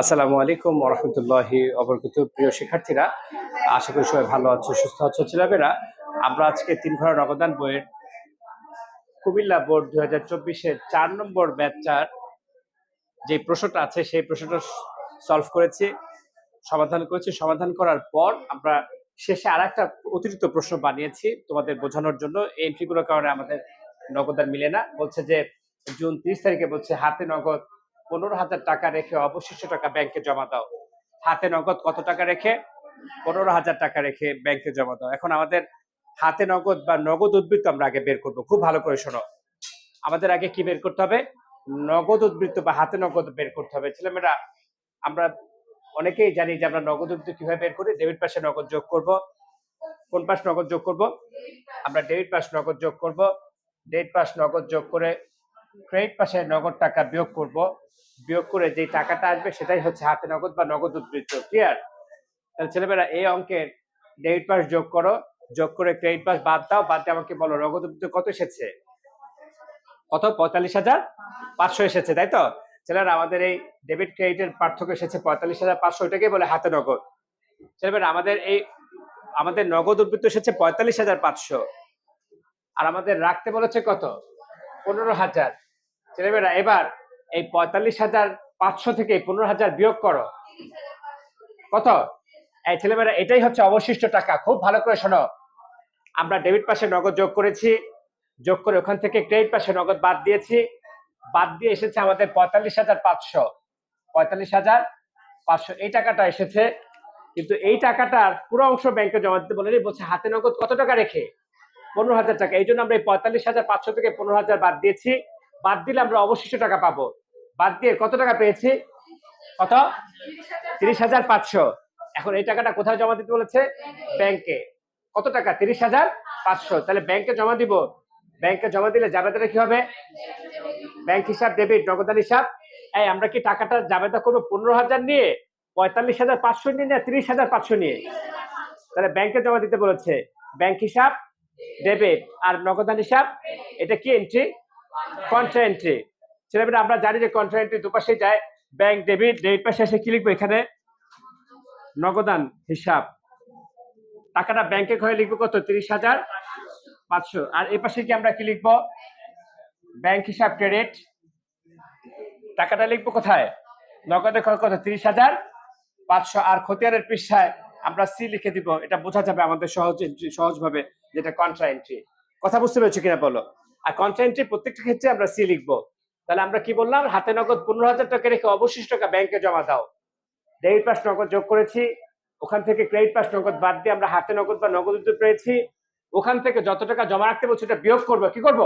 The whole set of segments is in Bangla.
আসসালামু আলাইকুম ওরহমতুল্লাহি অবরকত প্রিয় শিক্ষার্থীরা, আশা করি সবাই ভালো আছো, সুস্থ আছো, ছেলেমেয়েরা। আমরা আজকে তিন ঘর নগদান বইয়ের কুমিল্লা বোর্ড দুই হাজার চব্বিশের চার নম্বর ব্যাচার যে প্রশ্নটা আছে, সেই প্রশ্নটা সলভ করেছি, সমাধান করেছি। সমাধান করার পর আমরা শেষে আর একটা অতিরিক্ত প্রশ্ন বানিয়েছি তোমাদের বোঝানোর জন্য। এই এন্ট্রিগুলোর কারণে আমাদের নগদান মিলে না। বলছে যে, জুন তিরিশ তারিখে বলছে হাতে নগদ পনেরো হাজার টাকা রেখে অবশিষ্ট টাকা ব্যাংকে জমা দাও। হাতে নগদ কত টাকা রেখে? পনেরো হাজার টাকা রেখে ব্যাংকে জমা দাও। এখন আমাদের হাতে নগদ বা নগদ উদ্বৃত্ত আমরা আগে বের করব। খুব ভালো করে শোনো। আমাদের আগে কি বের করতে হবে? নগদ উদ্বৃত্ত বা হাতে নগদ বের করতে হবে। ছেলেমেয়েরা আমরা অনেকেই জানি যে আমরা নগদ উদ্বৃত্ত কীভাবে বের করি? ডেবিট পাশে নগদ যোগ করব। কোন পাশ নগদ যোগ করব? আমরা ডেবিট পাশ নগদ যোগ করব। ডেবিট পাশ নগদ যোগ করে ক্রেডিট পাশে নগদ টাকা বিয়োগ করব। বিয়োগ করে যে টাকাটা আসবে সেটাই হচ্ছে হাতে নগদ বা নগদ উদ্বৃত্ত। ক্লিয়ার তাহলে ছেলেমেয়েরা, এই অঙ্কের ডেবিট পাস যোগ করো। যোগ করে ক্রেডিট পাস বাদ দাও। বাদ দিয়ে আমাকে বলো, নগদ উদ্বৃত্ত কত এসেছে? কত? পঁয়তাল্লিশ হাজার পাঁচশো এসেছে, তাই তো? ছেলেরা, আমাদের এই ডেবিট ক্রেডিটের পার্থক্য এসেছে পঁয়তাল্লিশ হাজার পাঁচশো এটাকে বলে হাতে নগদ। ছেলেমেয়েরা, আমাদের এই, আমাদের নগদ উদ্বৃত্ত এসেছে পঁয়তাল্লিশ হাজার পাঁচশো। আর আমাদের রাখতে বলেছে কত? পনেরো হাজার। ছেলেমেয়েরা এবার এই পঁয়তাল্লিশ হাজার পাঁচশো থেকে পনেরো হাজার বিয়োগ করো। কত? এই ছেলেমেয়েরা এটাই হচ্ছে অবশিষ্ট টাকা। খুব ভালো করে শোনো। আমরা ডেবিট পাশে নগদ যোগ করেছি। যোগ করে ওখান থেকে ক্রেডিট পাশে নগদ বাদ দিয়েছি। বাদ দিয়ে এসেছে আমাদের পঁয়তাল্লিশ হাজার পাঁচশো। পঁয়তাল্লিশ হাজার পাঁচশো। এই টাকাটা এসেছে। কিন্তু এই টাকাটার পুরো অংশ ব্যাংকে জমা দিতে বলেনি। বলছে, হাতে নগদ কত টাকা রেখে? পনেরো হাজার টাকা। এই জন্য আমরা এই পঁয়তাল্লিশ হাজার পাঁচশো থেকে পনেরো হাজার বাদ দিয়েছি। বাদ দিলে আমরা অবশিষ্ট টাকা পাবো। বাদ দিয়ে কত টাকা পেয়েছি? কত? তিরিশ হাজার পাঁচশো। এখন এই টাকাটা কোথায় জমা দিতে বলেছে? ব্যাংকে। কত টাকা? তিরিশ হাজার পাঁচশো। তাহলে ব্যাংকে জমা দিব। ব্যাংকে জমা দিলে জাবেদাটা কি হবে? ব্যাংক হিসাব, ডেবিট নগদান হিসাব। এই, আমরা কি টাকাটা জাবেদা করব পনেরো হাজার নিয়ে? পঁয়তাল্লিশ হাজার পাঁচশো নিয়ে না তিরিশ হাজার পাঁচশো নিয়ে? তাহলে ব্যাংকে জমা দিতে বলেছে। ব্যাংক হিসাব, ডেবিট আর নগদান হিসাব, এটা কি এন্ট্রি কন্ট্রা এন্ট্রি ছেলেমেয়েরা আমরা জানি যে কন্ট্রা এন্ট্রি দুপাশে যায়। ব্যাংক ডেবিট ডেবিট পাশে এসে কি লিখব এখানে? নগদান হিসাব। টাকাটা ব্যাংকে ঘরে লিখব কত? তিরিশ হাজার পাঁচশো। আর এই পাশে কি আমরা কি ব্যাংক হিসাব ক্রেডিট টাকাটা লিখব কোথায়? নগদে ঘরে কত? তিরিশ হাজার পাঁচশো। আর খতিয়ানের পৃষ্ঠায় আমরা সি লিখে দিব। এটা বোঝা যাবে আমাদের সহজ সহজভাবে যেটা কন্ট্রা এন্ট্রি কথা বুঝতে পেরেছ কিনা বলো? আর কন্ট্রা এন্ট্রি প্রত্যেকটা ক্ষেত্রে আমরা সি লিখব। তাহলে আমরা কি বললাম? হাতে নগদ পনেরো হাজার টাকা রেখে অবশিষ্ট টাকা ব্যাংকে জমা দাও। ডেবিট পাস নগদ যোগ করেছি। ওখান থেকে ক্রেডিট পাস নগদ বাদ দিয়ে আমরা হাতে নগদ বা নগদ উদ্যোগ পেয়েছি। ওখান থেকে যত টাকা জমা রাখতে বলছি এটা বিয়োগ করব। কি করব?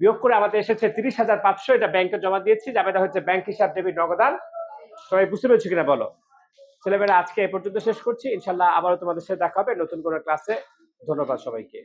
বিয়োগ করে আমাদের এসেছে তিরিশ হাজার পাঁচশো, এটা ব্যাংকে জমা দিয়েছি। যাবে এটা হচ্ছে ব্যাংক হিসাব ডেবিট নগদান সবাই বুঝতে পেরেছি কিনা বলো? ছেলেমেয়েরা, আজকে এ পর্যন্ত শেষ করছি। ইনশাল্লাহ আবারও তোমাদের সাথে দেখা হবে নতুন কোনো ক্লাসে ধন্যবাদ সবাইকে।